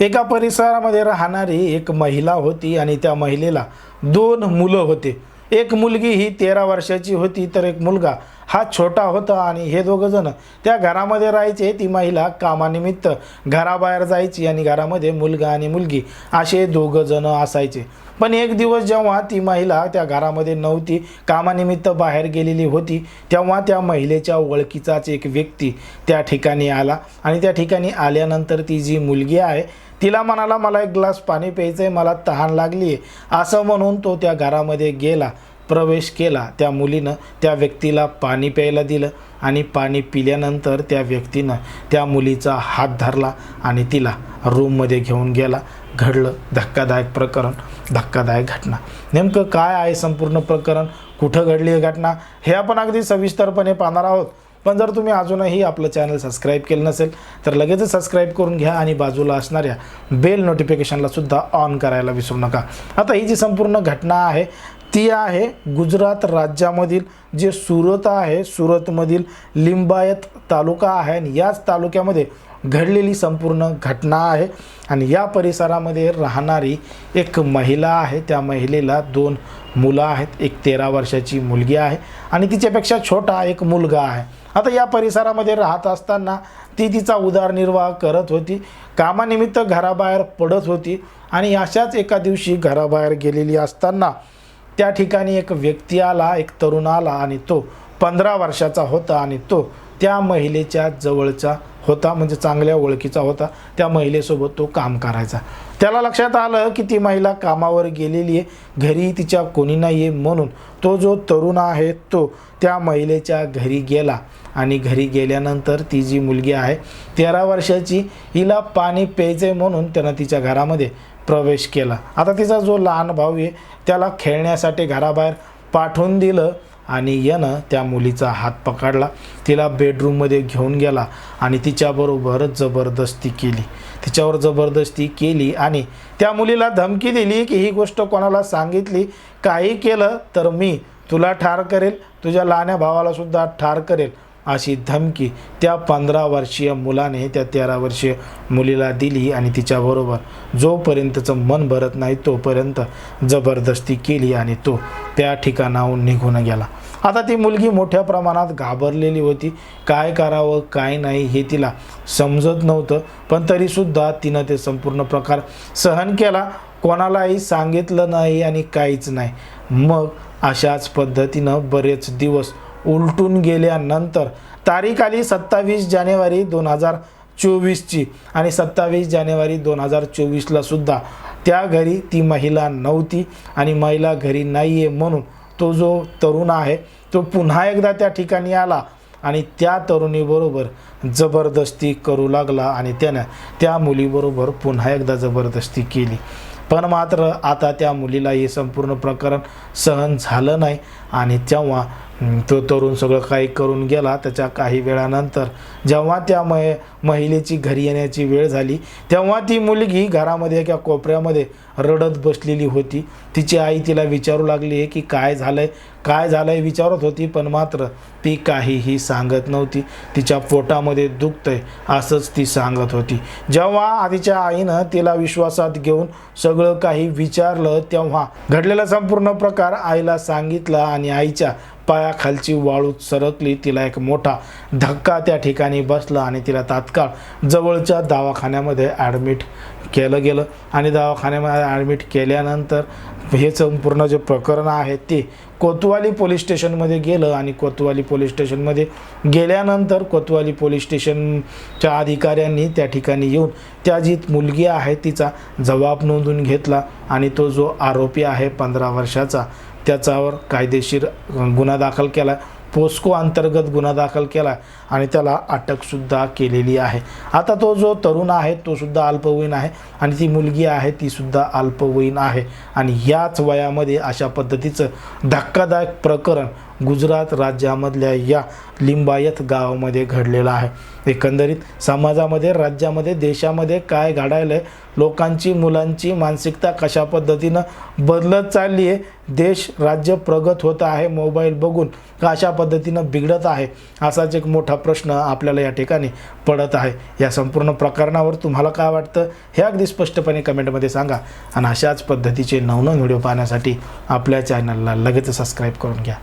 एका परिसरामध्ये राहणारी एक महिला होती आणि त्या महिलेला दोन मुलं होते. एक मुलगी ही तेरा वर्षाची होती तर एक मुलगा हा छोटा होता आणि हे दोघंजणं त्या घरामध्ये राहायचे. ती महिला कामानिमित्त घराबाहेर जायची आणि घरामध्ये मुलगा आणि मुलगी असे दोघंजणं असायचे. पण एक दिवस जेव्हा ती महिला त्या घरामध्ये नव्हती कामानिमित्त बाहेर गेलेली होती तेव्हा त्या महिलेच्या ओळखीचाच एक व्यक्ती त्या ठिकाणी आला. आणि त्या ठिकाणी आल्यानंतर ती जी मुलगी आहे तिला म्हणाला मला एक ग्लास पाणी प्यायचं आहे मला तहान लागली आहे असं म्हणून तो त्या घरामध्ये गेला प्रवेश केला. त्या मुलीनं त्या व्यक्तीला पाणी प्यायला दिलं आणि पाणी पिल्यानंतर त्या व्यक्तीनं त्या मुलीचा हात धरला आणि तिला रूममध्ये घेऊन गेला. घडलं धक्कादायक प्रकरण धक्कादायक घटना. नेमकं काय आहे संपूर्ण प्रकरण? कुठं घडली ही घटना? हे आपण अगदी सविस्तरपणे पाहणार आहोत. पण जर तुम्ही अजूनही आपलं चॅनल सबस्क्राईब केलं नसेल तर लगेचच सबस्क्राईब करून घ्या आणि बाजूला असणाऱ्या बेल नोटिफिकेशनला सुद्धा ऑन करायला विसरू नका. आता ही जी संपूर्ण घटना आहे ती आहे गुजरात राज्यामधील जे सुरत आहे सुरतमधील लिंबायत तालुका आहे आणि याच तालुक्यामध्ये घडलेली संपूर्ण घटना आहे आणि या परिसरामध्ये राहणारी एक महिला आहे. त्या महिलेला दोन मुलं आहेत. एक तेरा वर्षाची मुलगी आहे आणि तिच्यापेक्षा छोटा एक मुलगा आहे. आता या परिसरामध्ये राहत असताना ती तिचा उदरनिर्वाह करत होती. कामानिमित्त घराबाहेर पडत होती आणि अशाच एका दिवशी घराबाहेर गेलेली असताना त्या ठिकाणी एक व्यक्ती आला एक तरुण आला आणि तो पंधरा वर्षाचा होता आणि तो त्या महिलेच्या जवळचा होता म्हणजे चांगल्या ओळखीचा होता त्या महिलेसोबत तो काम करायचा. त्याला लक्षात आलं की ती महिला कामावर गेलेली आहे घरी तिच्या कोणी नाही आहे म्हणून तो जो तरुण आहे तो त्या महिलेच्या घरी गेला आणि घरी गेल्यानंतर ती जी मुलगी आहे तेरा वर्षाची हिला पाणी प्यायचं आहे म्हणून त्यानं तिच्या घरामध्ये प्रवेश केला. आता तिचा जो लहान भाऊ आहे त्याला खेळण्यासाठी घराबाहेर पाठवून दिलं. आणि यानं त्या मुलीचा हात पकडला. तिला बेडरूममध्ये घेऊन गेला आणि तिच्याबरोबर जबरदस्ती केली. तिच्यावर जबरदस्ती केली आणि त्या मुलीला धमकी दिली की ही गोष्ट कोणाला सांगितली? काही केलं तर मी तुला ठार करेल. तुझ्या लहान्या भावालासुद्धा ठार करेल. अशी धमकी त्या पंधरा वर्षीय मुलाने त्या तेरा वर्षीय मुलीला दिली आणि तिच्याबरोबर जोपर्यंतचं मन भरत नाही तोपर्यंत जबरदस्ती केली आणि तो त्या ठिकाणाहून निघून गेला. आता ती मुलगी मोठ्या प्रमाणात घाबरलेली होती. काय करावं काय नाही हे तिला समजत नव्हतं पण तरीसुद्धा तिनं ते संपूर्ण प्रकार सहन केला. कोणालाही सांगितलं नाही आणि काहीच नाही. मग अशाच पद्धतीनं बरेच दिवस उलटून गेल्यानंतर तारीख आली सत्तावीस जानेवारी दोन हजार चोवीसची. आणि सत्तावीस जानेवारी दोन हजार चोवीसला सुद्धा त्या घरी ती महिला नव्हती आणि महिला घरी नाही आहे म्हणून तो जो तरुण आहे तो पुन्हा एकदा त्या ठिकाणी आला आणि त्या तरुणीबरोबर जबरदस्ती करू लागला आणि त्यानं त्या मुलीबरोबर पुन्हा एकदा जबरदस्ती केली. पण मात्र आता त्या मुलीला हे संपूर्ण प्रकरण सहन झालं नाही आणि तेव्हा तो तरुण सगळं काही करून गेला. त्याच्या काही वेळानंतर जेव्हा त्या मह महिलेची घरी येण्याची वेळ झाली तेव्हा ती मुलगी घरामध्ये एका कोपऱ्यामध्ये रडत बसलेली होती. तिची आई तिला विचारू लागली आहे की काय झालं काय झालंय विचारत होती पण मात्र ती काहीही सांगत नव्हती. तिच्या पोटामध्ये दुखतंय असंच ती सांगत होती. जेव्हा आधीच्या आईनं तिला विश्वासात घेऊन सगळं काही विचारलं तेव्हा घडलेला संपूर्ण प्रकार आईला सांगितला आणि आईच्या पायाखालची वाळू सरकली तिला एक मोठा धक्का त्या ठिकाणी बसला आणि तिला तात्काळ जवळच्या दवाखान्यामध्ये ॲडमिट केलं गेलं. आणि दवाखान्यामध्ये ॲडमिट केल्यानंतर हे संपूर्ण जे प्रकरण आहेत ते कोतवाली पोलीस स्टेशनमध्ये गेलं आणि कोतवाली पोलीस स्टेशनमध्ये गेल्यानंतर कोतवाली पोलीस स्टेशनच्या अधिकाऱ्यांनी त्या ठिकाणी येऊन त्या जी मुलगी आहे तिचा जबाब नोंदून घेतला आणि तो जो आरोपी आहे पंधरा वर्षाचा त्याच्यावर कायदेशीर गुन्हा दाखल केला पोस्को अंतर्गत गुन्हा दाखल केला आणि त्याला अटकसुद्धा केलेली आहे. आता तो जो तरुण आहे तो सुद्धा अल्पवयीन आहे आणि ती मुलगी आहे तीसुद्धा अल्पवयीन आहे. आणि याच वयामध्ये अशा पद्धतीचं धक्कादायक प्रकरण गुजरात राज्यामधल्या या लिंबायत गावामध्ये घडलेला आहे. एकंदरीत समाजामध्ये राज्यामध्ये देशामध्ये काय घडायलं आहे लोकांची मुलांची मानसिकता कशा पद्धतीनं बदलत चालली आहे देश राज्य प्रगत होत आहे मोबाईल बघून का अशा पद्धतीनं बिघडत आहे असाच एक मोठा प्रश्न आपल्याला या ठिकाणी पडत आहे. या संपूर्ण प्रकरणावर तुम्हाला काय वाटतं हे अगदी स्पष्टपणे कमेंटमध्ये सांगा. आणि अशाच पद्धतीचे नवनवीन व्हिडिओ पाहण्यासाठी आपल्या चॅनलला लगेच सबस्क्राईब करून घ्या.